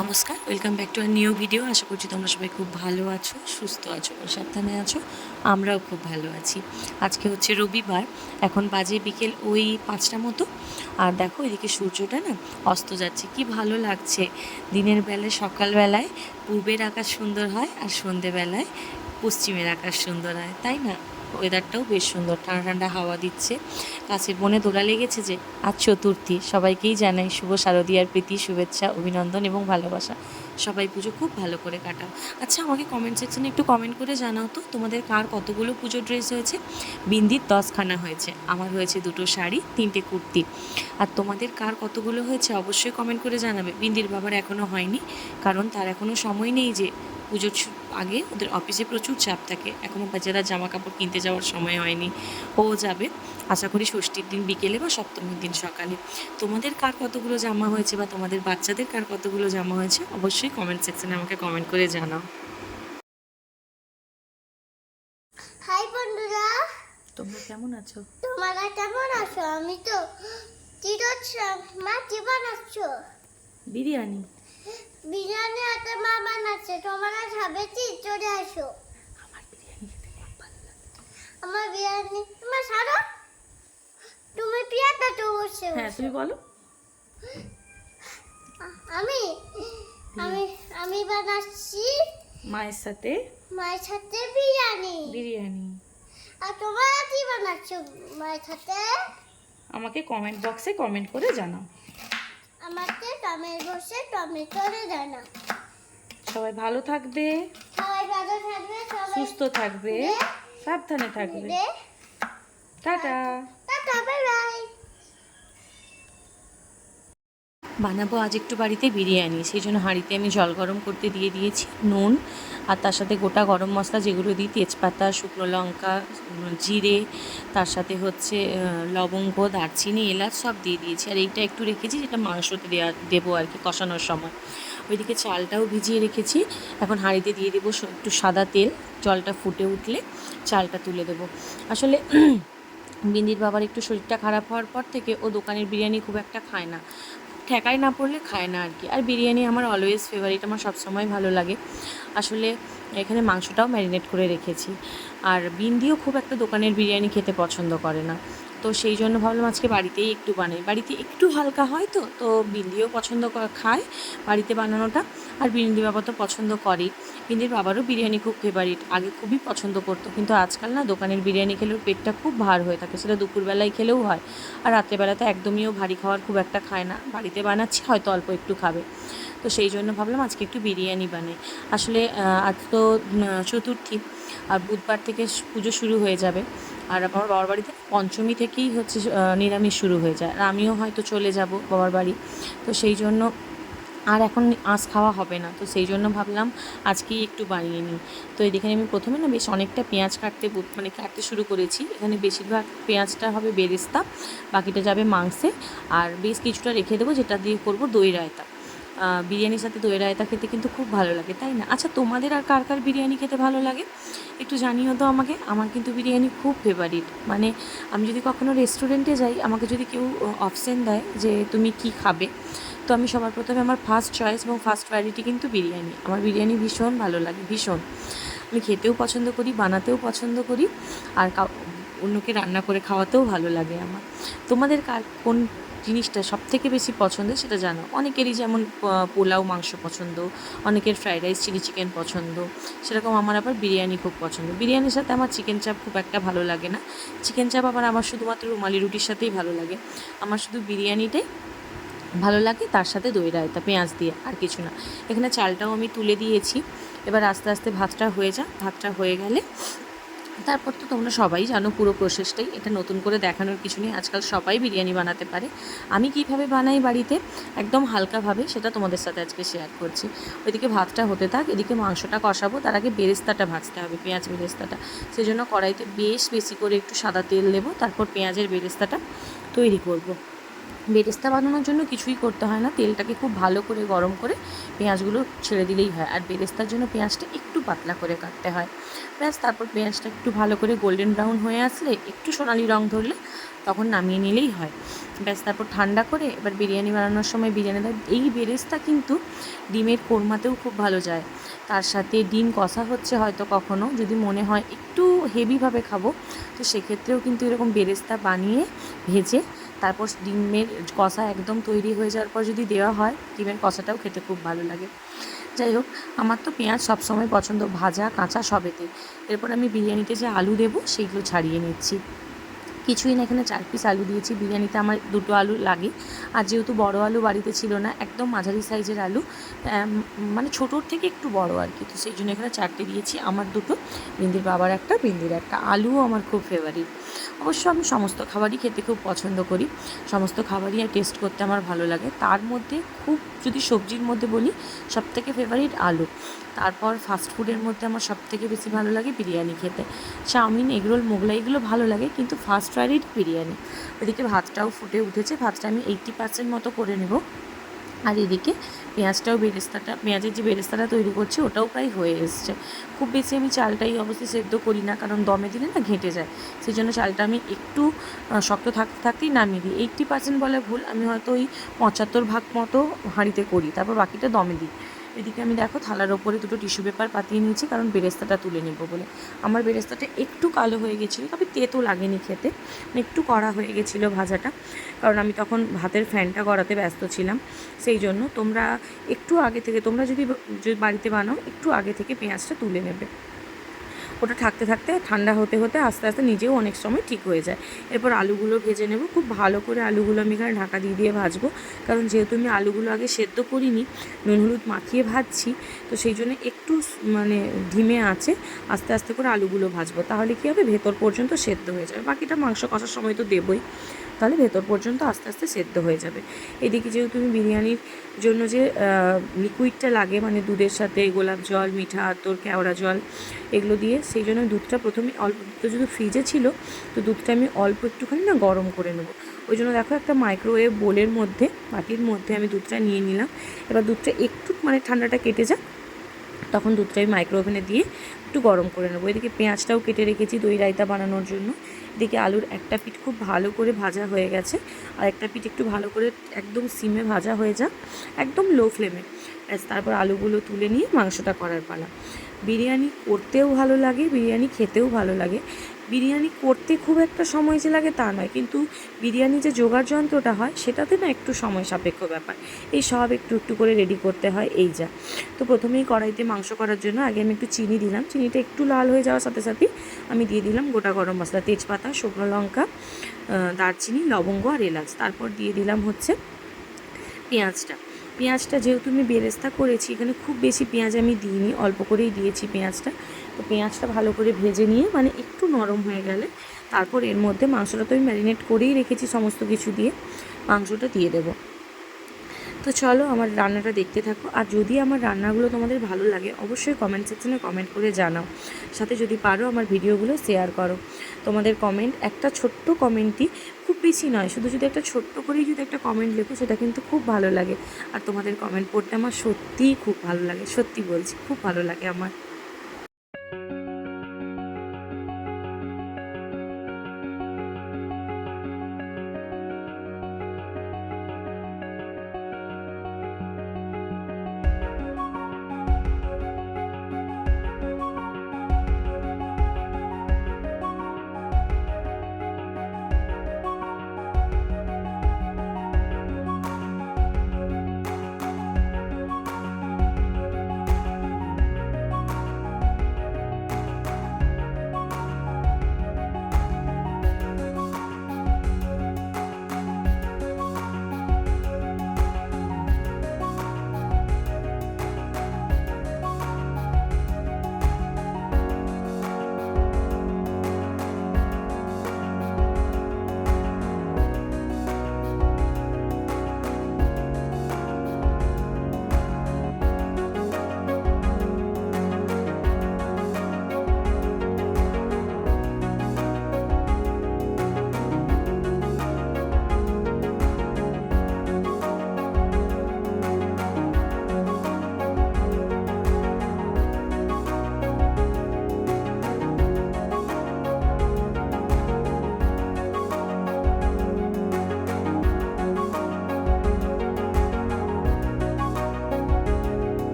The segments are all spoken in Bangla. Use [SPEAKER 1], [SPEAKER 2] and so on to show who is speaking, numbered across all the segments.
[SPEAKER 1] নমস্কার welcome back to our new video আশা করছি তোমরা সবাই খুব ভালো আছো, সুস্থ আছো সাবধানে আছো। আমরাও খুব ভালো আছি। আজকে হচ্ছে রবিবার, এখন বাজে বিকেল ওই পাঁচটা মতো। আর দেখো, এদিকে সূর্যটা না অস্ত যাচ্ছে, কি ভালো লাগছে। দিনের বেলায় সকালবেলায় পূর্বের আকাশ সুন্দর হয় আর সন্ধেবেলায় পশ্চিমের আকাশ সুন্দর হয়, তাই না? ওয়েদারটাও বেশ সুন্দর। ঠান্ডা ঠান্ডা হাওয়া দিচ্ছে। কাছের বনে দোলা লেগেছে যে, আজ চতুর্থী। সবাইকেই জানাই শুভ শারদীয়ার প্রীতি, শুভেচ্ছা, অভিনন্দন এবং ভালোবাসা। সবাই পুজো খুব ভালো করে কাটাও। আচ্ছা আমাকে কমেন্ট সেকশনে একটু কমেন্ট করে জানাও তো, তোমাদের কার কতগুলো পুজো ড্রেস হয়েছে? বিন্দির দশখানা হয়েছে। আমার হয়েছে দুটো শাড়ি, তিনটে কুর্তি। আর তোমাদের কার কতগুলো হয়েছে? অবশ্যই কমেন্ট করে জানাবে। বিন্দির বাবার এখনও হয়নি, কারণ তার এখনও সময় নেই যে পুজোর আগে ওদের অফিসে প্রচুর চাপ থাকে। এখনও বাচ্চারা জামা কাপড় কিনতে যাওয়ার সময় হয়নি। ও যাবে। আশা করি ষষ্ঠীর দিন বিকেলে বা সপ্তমীর দিন সকালে। তোমাদের কার কতগুলো জামা হয়েছে বা তোমাদের বাচ্চাদের কার কতগুলো জামা হয়েছে অবশ্যই কমেন্ট সেকশনে আমাকে কমেন্ট করে জানাও।
[SPEAKER 2] হাই বন্ধুরা।
[SPEAKER 1] তোমরা কেমন আছো?
[SPEAKER 2] তোমরা কেমন আছো? আমি তো তিরোচ্ছাম মা কি বানাচ্ছো
[SPEAKER 1] বিরিয়ানি।
[SPEAKER 2] বিরিয়ানি হাতে মা বানাচ্ছে তোমরা খাবে কি চলে আসো।
[SPEAKER 1] আমার বিরিয়ানি খেতে খুব ভালো লাগে।
[SPEAKER 2] আমার বিরিয়ানি তোমার সারো। তুমি পিয়াটা তো বসে
[SPEAKER 1] হ্যাঁ তুমি বলো।
[SPEAKER 2] আমি আমি আমি বানাচ্ছি
[SPEAKER 1] মায়ের সাথে?
[SPEAKER 2] মায়ের সাথে বিরিয়ানি।
[SPEAKER 1] বিরিয়ানি।
[SPEAKER 2] আর তোমরা কি বানাচ্ছো মায়ের সাথে?
[SPEAKER 1] আমাকে কমেন্ট বক্সে কমেন্ট করে জানাও।
[SPEAKER 2] আমাকে টমেটো বসে টমেটোরে জানা
[SPEAKER 1] সবাই ভালো থাকবে।
[SPEAKER 2] সবাই ভালো থাকবে সবাই
[SPEAKER 1] সুস্থ থাকবে। সাবধানে থাকবে। টাটা।
[SPEAKER 2] Tata bye bye.
[SPEAKER 1] বানাবো, আজ একটু বাড়িতে বিরিয়ানি। সেই জন্য হাঁড়িতে আমি জল গরম করতে দিয়ে দিয়েছি নুন আর তার সাথে গোটা গরম মশলা যেগুলো দিই, তেজপাতা, শুকনো লঙ্কা, জিরে, তার সাথে হচ্ছে লবঙ্গ, দারচিনি, এলাচ সব দিয়ে দিয়েছি। আর এইটা একটু রেখেছি যেটা মাংসতে দেওয়া দেবো আর কি কষানোর সময়। ওইদিকে চালটাও ভিজিয়ে রেখেছি। এখন হাঁড়িতে দিয়ে দেবো একটু সাদা তেল। জলটা ফুটে উঠলে চালটা তুলে দেবো। আসলে বিন্দির বাবার একটু শরীরটা খারাপ হওয়ার পর থেকে ও দোকানের বিরিয়ানি খুব একটা খায় না। ঠেকায় না পড়লে খায় না আর কি আর বিরিয়ানি আমার অলওয়েজ ফেভারিট আমার সবসময় ভালো লাগে। আসলে এখানে মাংসটাও ম্যারিনেট করে রেখেছি। আর বিন্দিও খুব একটা দোকানের বিরিয়ানি খেতে পছন্দ করে না। তো সেই জন্য ভাবলাম আজকে বাড়িতেই একটু বানাই। বাড়িতে একটু হালকা হয় তো তো বিন্দিও পছন্দ খায় বাড়িতে বানানোটা। আর বিন্দি বাবা তো পছন্দ করেই। বিন্দির বাবারও বিরিয়ানি খুব ফেভারিট আগে খুবই পছন্দ করতো। কিন্তু আজকাল না দোকানের বিরিয়ানি খেলেও পেটটা খুব ভার হয়ে থাকে, সেটা দুপুরবেলায় খেলেও হয়। আর রাত্রেবেলাতে একদমইও ভারী খাওয়ার খুব একটা খায় না। বাড়িতে বানাচ্ছি, হয়তো অল্প একটু খাবে। তো সেই জন্য ভাবলাম আজকে একটু বিরিয়ানি বানাই। আসলে আজ তো চতুর্থী, আর বুধবার থেকে পুজো শুরু হয়ে যাবে। আর আমার বাবার বাড়িতে পঞ্চমী থেকেই হচ্ছে নিরামিষ শুরু হয়ে যায়। আর আমিও হয়তো চলে যাব বাবার বাড়ি। তো সেই জন্য আর এখন আঁশ খাওয়া হবে না। তো সেই জন্য ভাবলাম আজকেই একটু বানিয়ে নিই। তো এদিকে আমি প্রথমে না বেশ অনেকটা পেঁয়াজ কাটতে মানে কাটতে শুরু করেছি। এখানে বেশিরভাগ পেঁয়াজটা হবে বেরেস্তা, বাকিটা যাবে মাংসে। আর বেশ কিছুটা রেখে দেবো, যেটা দিয়ে করব দই, রায়তা। বিরিয়ানির সাথে দই রায়তা খেতে কিন্তু খুব ভালো লাগে, তাই না? আচ্ছা তোমাদের আর কার কার বিরিয়ানি খেতে ভালো লাগে? একটু জানিও তো আমাকে, আমার কিন্তু বিরিয়ানি খুব ফেভারিট মানে আমি যদি কখনো রেস্টুরেন্টে যাই, আমাকে যদি কেউ অপশান দেয় যে তুমি কি খাবে, তো আমি সবার প্রথমে আমার ফার্স্ট চয়েস এবং ফার্স্ট প্রায়োরিটি কিন্তু বিরিয়ানি। আমার বিরিয়ানি ভীষণ ভালো লাগে, ভীষণ। আমি খেতেও পছন্দ করি, বানাতেও পছন্দ করি, আর অন্যকে রান্না করে খাওয়াতেও ভালো লাগে আমার। তোমাদের কার, কোন জিনিসটা সব থেকে বেশি পছন্দের সেটা জানো? অনেকেরই যেমন পোলাও মাংস পছন্দ, অনেকের ফ্রাইড রাইস, চিলি চিকেন পছন্দ। সেরকম আমার আবার বিরিয়ানি খুব পছন্দ। বিরিয়ানির সাথে আমার চিকেন চাপ খুব একটা ভালো লাগে না। চিকেন চাপ আবার আমার শুধুমাত্র রুমালি রুটির সাথেই ভালো লাগে। আমার শুধু বিরিয়ানিটাই ভালো লাগে, তার সাথে দই রায়তা পেঁয়াজ দিয়ে, আর কিছু না। এখানে চালটাও আমি তুলে দিয়েছি। এবার আস্তে আস্তে ভাতটা হয়ে যাক। ভাতটা হয়ে গেলে তারপর তো তোমরা সবাই জানো পুরো প্রসেসটাই এটা নতুন করে দেখানোর কিছু নেই। আজকাল সবাই বিরিয়ানি বানাতে পারে। আমি কীভাবে বানাই বাড়িতে? একদম হালকাভাবে সেটা তোমাদের সাথে আজকে শেয়ার করছি। ওইদিকে ভাতটা হতে থাক, এদিকে মাংসটা কষাবো। তার আগে বেরেস্তাটা ভাজতে হবে, পেঁয়াজ বেরেস্তাটা। সেই জন্য কড়াইতে বেশ বেশি করে একটু সাদা তেল দেবো। তারপর পেঁয়াজের বেরেস্তাটা তৈরি করব। বেরেস্তা বানানোর জন্য কিছুই করতে হয় না। তেলটাকে খুব ভালো করে গরম করে পেঁয়াজগুলো ছেড়ে দিলেই হয়। আর বেরেস্তার জন্য পেঁয়াজটা একটু পাতলা করে কাটতে হয়। ব্যাস, তারপর পেঁয়াজটা একটু ভালো করে গোল্ডেন ব্রাউন হয়ে আসলে একটু সোনালি রং ধরলে তখন নামিয়ে নিলেই হয়। ব্যাস, তারপর ঠান্ডা করে এবার বিরিয়ানি বানানোর সময় বিরিয়ানিটা এই বেরেস্তা কিন্তু ডিমের কোরমাতেও খুব ভালো যায়। তার সাথে ডিম কষা হচ্ছে হয়তো কখনো, যদি মনে হয় একটু হেভিভাবে খাব, তো সেক্ষেত্রেও কিন্তু এরকম বেরেস্তা বানিয়ে ভেজে তারপর ডিমের কষা একদম তৈরি হয়ে যাওয়ার পর যদি দেওয়া হয়, ডিমের কষাটাও খেতে খুব ভালো লাগে। যাই হোক, আমার তো পেঁয়াজ সবসময় পছন্দ, ভাজা, কাঁচা সবেতে। এরপর আমি বিরিয়ানিতে যে আলু দেবো, সেইগুলো ছাড়িয়ে নিচ্ছি। কিছুই না এখানে চার পিস আলু দিয়েছি, বিরিয়ানিতে আমার দুটো আলু লাগে। আর যেহেতু বড় আলু বাড়িতে ছিল না, একদম মাঝারি সাইজের আলু মানে ছোটোর থেকে একটু বড় আর কি। তো সেই জন্য এখানে চারটে দিয়েছি, আমার দুটো, বিন্দির বাবার একটা, বিন্দির একটা। আলুও আমার খুব ফেভারিট অবশ্য আমি সমস্ত খাবারই খেতে খুব পছন্দ করি। সমস্ত খাবারই টেস্ট করতে আমার ভালো লাগে। তার মধ্যে খুব যদি সবজির মধ্যে বলি, সবথেকে ফেভারিট আলু। তারপর ফাস্ট ফুডের মধ্যে আমার সবথেকে বেশি ভালো লাগে বিরিয়ানি খেতে। চাউমিন, এগরোল, মোগলাই এগুলো ভালো লাগে কিন্তু ফার্স্ট ফ্রাইডেই বিরিয়ানি। ওদিকে ভাতটাও ফুটে উঠেছে। ভাতটা আমি এইটটি পার্সেন্ট মতো করে নেব। আর এদিকে পেঁয়াজটাও বেরেস্তাটা, পেঁয়াজের যে বেরেস্তাটা তৈরি করছি, ওটাও প্রায় হয়ে এসছে। খুব বেশি আমি চালটাই অবশ্যই সেদ্ধ করি না, কারণ দমে দিলে না ঘেঁটে যায়। সেই জন্য চালটা আমি একটু শক্ত থাকতে থাকতেই নামিয়ে দিই। এইটটি পার্সেন্ট বলে ভুল, আমি হয়তো ওই পঁচাত্তর ভাগ মতো হাঁড়িতে করি, তারপর বাকিটা দমে দিই। এদিকে আমি দেখো থালার ওপরে দুটো টিস্যু পেপার পাতিয়ে নিয়েছি, কারণ বেরেস্তাটা তুলে নেব বলে। আমার বেরেস্তাটা একটু কালো হয়ে গেছিল, তবে তেতো লাগেনি খেতে। মানে একটু কড়া হয়ে গেছিল ভাজাটা, কারণ আমি তখন ভাতের ফ্যানটা গড়াতে ব্যস্ত ছিলাম। সেই জন্য তোমরা একটু আগে থেকে, তোমরা যদি যদি বাড়িতে বানাও, একটু আগে থেকে পেঁয়াজটা তুলে নেবে। ওটা থাকতে থাকতে ঠান্ডা হতে হতে আস্তে আস্তে নিজেও অনেক সময় ঠিক হয়ে যায়। এরপর আলুগুলো ভেজে নেব। খুব ভালো করে আলুগুলো আমি এখানে ঢাকা দিয়ে দিয়ে ভাজবো। কারণ যেহেতু আমি আলুগুলো আগে সেদ্ধ করিনি, নুন হলুদ মাখিয়ে ভাজছি, তো সেই জন্য একটু মানে ধিমে আছে, আস্তে আস্তে করে আলুগুলো ভাজবো। তাহলে কী হবে? ভেতর পর্যন্ত সেদ্ধ হয়ে যাবে। বাকিটা মাংস কষার সময় তো দেবই। তাহলে ভেতর পর্যন্ত আস্তে আস্তে সেদ্ধ হয়ে যাবে। এদিকে যেহেতু আমি বিরিয়ানির জন্য যে লিকুইডটা লাগে মানে দুধের সাথে গোলাপ জল, মিঠা আতর, কেওড়া জল, এগুলো দিয়ে, সেই জন্য দুধটা প্রথমে অল্প, দুধটা যদি ফ্রিজে ছিল, তো দুধটা আমি অল্প একটুখানি না গরম করে নেব। ওই জন্য দেখো একটা মাইক্রোওয়েভ বোলের মধ্যে, বাটির মধ্যে আমি দুধটা নিয়ে নিলাম। এবার দুধটা একটু মানে ঠান্ডাটা কেটে যাক, তখন দুধটা আমি মাইক্রো ওভেনে দিয়ে একটু গরম করে নেব। এদিকে পেঁয়াজটাও কেটে রেখেছি দই, রায়তা বানানোর জন্য। এদিকে আলুর একটা পিঠ খুব ভালো করে ভাজা হয়ে গেছে। আর একটা পিঠ একটু ভালো করে একদম সিমে ভাজা হয়ে যাক, একদম লো ফ্লেমে তারপর আলুগুলো তুলে নিয়ে মাংসটা করার পালা। বিরিয়ানি করতেও ভালো লাগে, বিরিয়ানি খেতেও ভালো লাগে। বিরিয়ানি করতে খুব একটা সময় যে লাগে তা নয়। কিন্তু বিরিয়ানি যে জোগাড় যন্ত্রটা হয়, সেটাতে না একটু সময় সাপেক্ষ ব্যাপার। এই সব একটু একটু করে রেডি করতে হয়, এই যা। তো প্রথমেই কড়াইতে মাংস করার জন্য আগে আমি একটু চিনি দিলাম। চিনিটা একটু লাল হয়ে যাওয়ার সাথে সাথেই আমি দিয়ে দিলাম গোটা গরম মশলা, তেজপাতা, শুকনো লঙ্কা দারচিনি, লবঙ্গ আর এলাচ। তারপর দিয়ে দিলাম হচ্ছে পেঁয়াজটা। পেঁয়াজটা যেহেতু আমি বেরেস্তা করেছি, এখানে খুব বেশি পেঁয়াজ আমি দিইনি, অল্প করেই দিয়েছি পেঁয়াজটা। তো পেঁয়াজটা ভালো করে ভেজে নিয়ে মানে একটু নরম হয়ে গেলে, তারপর এর মধ্যে মাংসটা তো আমি ম্যারিনেট করেই রেখেছি সমস্ত কিছু দিয়ে, মাংসটা দিয়ে দেবো। তো চলো আমার রান্নাটা দেখতে থাকো। আর যদি আমার রান্নাগুলো তোমাদের ভালো লাগে, অবশ্যই কমেন্ট সেকশনে কমেন্ট করে জানাও। সাথে যদি পারো আমার ভিডিওগুলো শেয়ার করো। তোমাদের কমেন্ট একটা ছোট্ট কমেন্টই খুব বেশি নয়, শুধু যদি একটা ছোট্ট করেই যদি একটা কমেন্ট লেখো, সেটা কিন্তু খুব ভালো লাগে। আর তোমাদের কমেন্ট পড়তে আমার সত্যিই খুব ভালো লাগে, সত্যি বলছি, খুব ভালো লাগে আমার।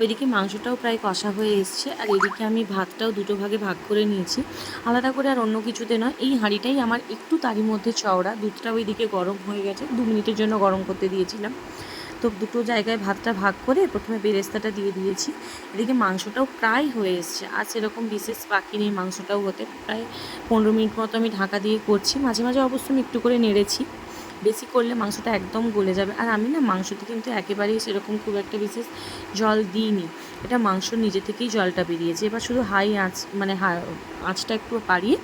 [SPEAKER 1] ওইদিকে মাংসটাও প্রায় কষা হয়ে এসছে, আর এদিকে আমি ভাতটাও দুটো ভাগে ভাগ করে নিয়েছি। আলাদা করে আর অন্য কিছুতে নয়, এই হাঁড়িটাই আমার একটু তারই মধ্যে চওড়া দুধটা ওইদিকে গরম হয়ে গেছে, দু মিনিটের জন্য গরম করতে দিয়েছিলাম। তো দুটো জায়গায় ভাতটা ভাগ করে প্রথমে বেরেস্তাটা দিয়ে দিয়েছি। এদিকে মাংসটাও প্রায় হয়ে এসছে, আর সেরকম বিশেষ বাকি নেই, মাংসটাও হতে প্রায় পনেরো মিনিট মতো আমি ঢাকা দিয়ে করছি। মাঝে মাঝে অবশ্য আমি একটু করে নেড়েছি। বেশি করলে মাংসটা একদম গলে যাবে। আর আমি না মাংসতে কিন্তু একেবারেই সেরকম খুব একটা বিশেষ জল দিইনি। এটা মাংস নিজে থেকেই জলটা বেরিয়েছে। এবার শুধু হাই আঁচ মানে আঁচটা একটু বাড়িয়ে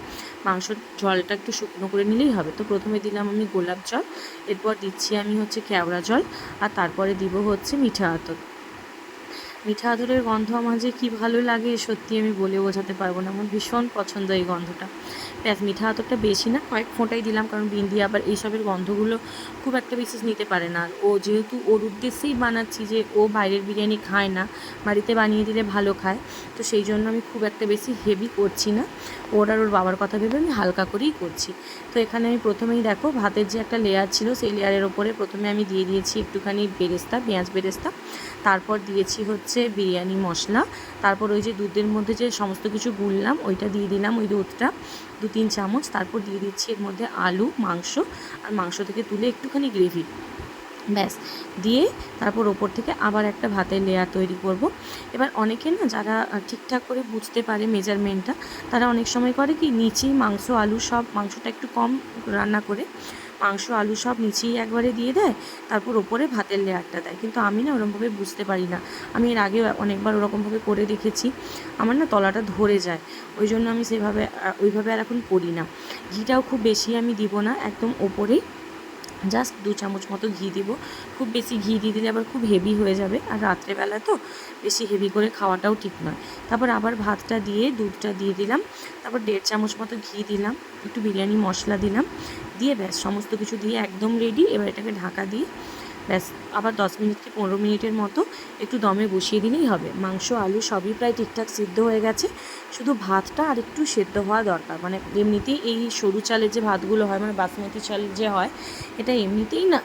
[SPEAKER 1] মাংসর জলটা একটু শুকনো করে নিলেই হবে। তো প্রথমে দিলাম আমি গোলাপ জল, এরপর দিচ্ছি আমি হচ্ছে কেওড়া জল, আর তারপরে দিব হচ্ছে মিঠা আতর। মিঠা আদরের গন্ধ আমার যে কী ভালো লাগে সত্যি আমি বলে বোঝাতে পারব না। আমার ভীষণ পছন্দ এই গন্ধটা। ব্যাস মিঠা আতরটা বেশি না, কয়েক ফোঁটাই দিলাম কারণ বিন্দি আবার এইসবের গন্ধগুলো খুব একটা বিশেষ নিতে পারে না। ও যেহেতু ওর উদ্দেশ্যেই বানাচ্ছি যে ও বাইরের বিরিয়ানি খায় না, বাড়িতে বানিয়ে দিলে ভালো খায়, তো সেই জন্য আমি খুব একটা বেশি হেভি করছি না। ওর আর ওর বাবার কথা ভেবে আমি হালকা করেই করছি। তো এখানে আমি প্রথমেই দেখো ভাতের যে একটা লেয়ার ছিল সেই লেয়ারের ওপরে প্রথমে আমি দিয়ে দিয়েছি একটুখানি বেরেস্তা, পেঁয়াজ বেরেস্তা, তারপর দিয়েছি হচ্ছে বিরিয়ানি মশলা, তারপর ওই যে দুধের মধ্যে যে সমস্ত কিছু গুললাম ওইটা দিয়ে দিলাম ওই দুধটা। দু তিন চামচ, তারপর দিয়ে দিচ্ছি এর মধ্যে আলু, মাংস, আর মাংস থেকে তুলে একটুখানি গ্রেভি ব্যাস, দিয়ে তারপর ওপর থেকে আবার একটা ভাতের লেয়ার তৈরি করব। এবার অনেকে না, যারা ঠিকঠাক করে বুঝতে পারে মেজারমেন্টটা তারা অনেক সময় করে কি, নিচে মাংস, আলু সব মাংসটা একটু কম রান্না করে মাংস, আলু সব নিচেই একবারে দিয়ে দেয়, তারপর ওপরে ভাতের লেয়ারটা দেয়। কিন্তু আমি না ওরকমভাবে বুঝতে পারি না। আমি এর আগে অনেকবার ওরকমভাবে করে দেখেছি। আমার না তলাটা ধরে যায়। ওই জন্য আমি সেভাবে ওইভাবে আর এখন করি না। ঘিটাও খুব বেশি আমি দিব না। একদম ওপরেই জাস্ট দু চামচ মতো ঘি দিব। খুব বেশি ঘি দিয়ে দিলে আবার খুব হেভি হয়ে যাবে। আর রাত্রেবেলা তো বেশি হেভি করে খাওয়াটাও ঠিক নয়। তারপর আবার ভাতটা দিয়ে, দুধটা দিয়ে দিলাম। তারপর দেড় চামচ মতো ঘি দিলাম। একটু বিরিয়ানি মশলা দিলাম। দিয়ে ব্যাস, সমস্ত কিছু দিয়ে একদম রেডি এবার এটাকে ঢাকা দিয়ে ব্যাস, আবার দশ মিনিট কি পনেরো মিনিটের মতো একটু দমে বসিয়ে দিলেই হবে। মাংস, আলু সবই প্রায় ঠিকঠাক সিদ্ধ হয়ে গেছে। শুধু ভাতটা আর একটু সেদ্ধ হওয়া দরকার। মানে এমনিতেই এই সরু চালের যে ভাতগুলো হয় মানে বাসমতি চাল যে হয়, এটা এমনিতেই না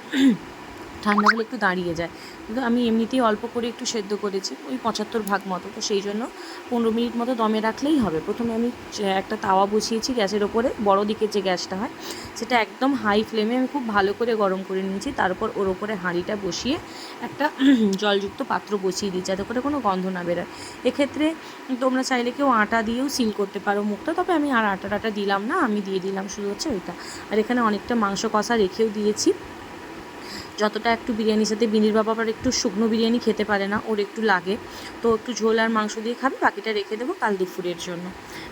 [SPEAKER 1] ঠান্ডা হলে একটু দাঁড়িয়ে যায়। কিন্তু আমি এমনিতেই অল্প করে একটু সেদ্ধ করেছি, ওই পঁচাত্তর ভাগ মতো। তো সেই জন্য পনেরো মিনিট মতো দমে রাখলেই হবে। প্রথমে আমি একটা তাওয়া বসিয়েছি গ্যাসের ওপরে, বড় দিকের যে গ্যাসটা হয়, সেটা একদম হাই ফ্লেমে আমি খুব ভালো করে গরম করে নিয়েছি। তারপর ওর ওপরে হাঁড়িটা বসিয়ে একটা জলযুক্ত পাত্র বসিয়ে দিই যাতে করে কোনো গন্ধ না বেরোয়। এক্ষেত্রে তোমরা চাইলে কেউ আটা দিয়েও সিল করতে পারো মুখটা, তবে আমি আর আটা টাটা দিলাম না, আমি দিয়ে দিলাম শুধু হচ্ছে ওইটা। আর এখানে অনেকটা মাংস কষা রেখেও দিয়েছি। যতটা একটু বিরিয়ানির সাথে বিনির বাবা আবার একটু শুকনো বিরিয়ানি খেতে পারে না, ওর একটু লাগে। তো একটু ঝোল আর মাংস দিয়ে খাবে, বাকিটা রেখে দেবো কাল দুপুরের জন্য।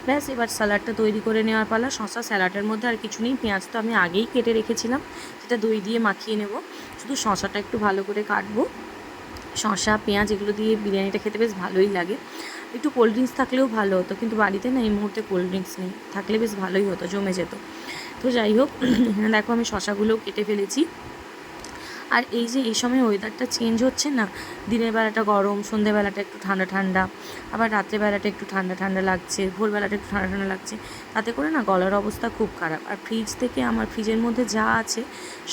[SPEAKER 1] ব্যাস, এবার স্যালাডটা তৈরি করে নেওয়ার পালা। শসা স্যালাডের মধ্যে আর কিছু নেই, পেঁয়াজ তো আমি আগেই কেটে রেখেছিলাম। সেটা দই দিয়ে মাখিয়ে নেব। শুধু শসাটা একটু ভালো করে কাটবো। শসা, পেঁয়াজ এগুলো দিয়ে বিরিয়ানিটা খেতে বেশ ভালোই লাগে। একটু কোল্ড ড্রিঙ্কস থাকলেও ভালো হতো, কিন্তু বাড়িতে না এই মুহূর্তে কোল্ড ড্রিঙ্কস নেই। থাকলে বেশ ভালোই হতো, জমে যেত। তো যাই হোক দেখো আমি শসাগুলোও কেটে ফেলেছি। আর এই যে এই সময় ওয়েদারটা চেঞ্জ হচ্ছে না, দিনের বেলাটা গরম, সন্ধেবেলাটা একটু ঠান্ডা ঠান্ডা, আবার রাত্রেবেলাটা একটু ঠান্ডা ঠান্ডা লাগছে, ভোরবেলাটা একটু ঠান্ডা ঠান্ডা লাগছে, তাতে করে না গলার অবস্থা খুব খারাপ। আর ফ্রিজ থেকে আমার ফ্রিজের মধ্যে যা আছে,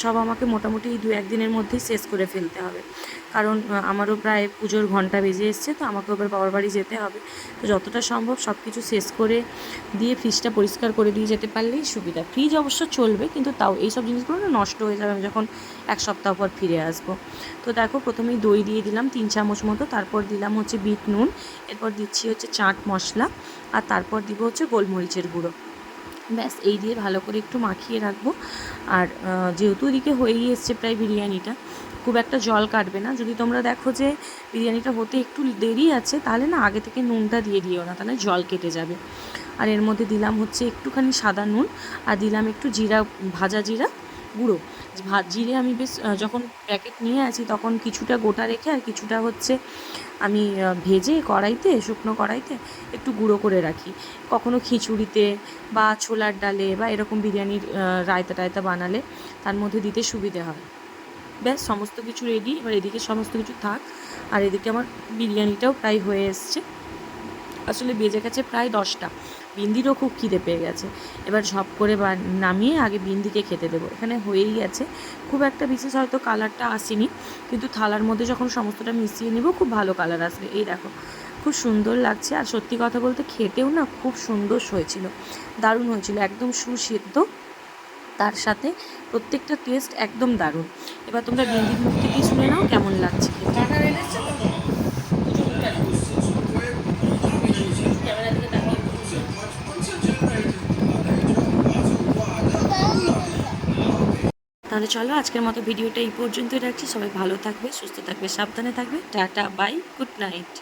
[SPEAKER 1] সব আমাকে মোটামুটি এই দু একদিনের মধ্যেই শেষ করে ফেলতে হবে। কারণ আমারও প্রায় পুজোর ঘণ্টা বেজে এসছে, তো আমাকে এবার বাবার বাড়ি যেতে হবে। তো যতটা সম্ভব সব কিছু শেষ করে দিয়ে ফ্রিজটা পরিষ্কার করে দিয়ে যেতে পারলেই সুবিধা। ফ্রিজ অবশ্য চলবে, কিন্তু তাও এইসব জিনিসগুলো না নষ্ট হয়ে যাবে। আমি যখন এক সপ্তাহ পর ফিরে আসব। তো দেখো, প্রথমেই দই দিয়ে দিলাম, তিন চামচ মতো। তারপর দিলাম হচ্ছে বিট নুন, এরপর দিচ্ছি হচ্ছে চাট মশলা, আর তারপর দিব হচ্ছে গোলমরিচের গুঁড়ো। ব্যাস, এই দিয়ে ভালো করে একটু মাখিয়ে রাখব। আর যেহেতু এদিকে হয়েই এসছে প্রায় বিরিয়ানিটা খুব একটা জল কাটবে না। যদি তোমরা দেখো যে বিরিয়ানিটা হতে একটু দেরি আছে, তাহলে না আগে থেকে নুনটা দিয়ে দিও না, তাহলে জল কেটে যাবে। আর এর মধ্যে দিলাম হচ্ছে একটুখানি সাদা নুন, আর দিলাম একটু জিরা, ভাজা জিরা গুঁড়ো। জিরে আমি বেশ যখন প্যাকেট নিয়ে আছি তখন কিছুটা গোটা রেখে আর কিছুটা হচ্ছে আমি ভেজে কড়াইতে, শুকনো কড়াইতে একটু গুঁড়ো করে রাখি। কখনো খিচুড়িতে বা ছোলার ডালে বা এরকম বিরিয়ানির রায়তা টায়তা বানালে তার মধ্যে দিতে সুবিধে হয়। ব্যাস, সমস্ত কিছু রেডি এবার এদিকে সমস্ত কিছু থাক। আর এদিকে আমার বিরিয়ানিটাও প্রায় হয়ে এসছে। আসলে বেজে গেছে প্রায় দশটা। বিন্দিরও খুব খিদে পেয়ে গেছে। এবার ঝপ করে বা- নামিয়ে আগে বিন্দিকে খেতে দেবো। এখানে হয়েই গেছে। খুব একটা বিশেষ হয়তো কালারটা আসেনি। কিন্তু থালার মধ্যে যখন সমস্তটা মিশিয়ে নিব, খুব ভালো কালার আসবে। এই দেখো, খুব সুন্দর লাগছে। আর সত্যি কথা বলতে খেতেও না খুব সুন্দর হয়েছিল। দারুণ হয়েছিল। একদম সুসিদ্ধ। তার সাথে প্রত্যেকটা টেস্ট একদম দারুণ। এবার তোমরা বিন্দির মুখ থেকেই শুনে নাও, কেমন লাগছে তাহলে চলো, আজকের মতো ভিডিওটা এই পর্যন্তই রাখছি। সবাই ভালো থাকবে, সুস্থ থাকবে, সাবধানে থাকবে। Tata bye good night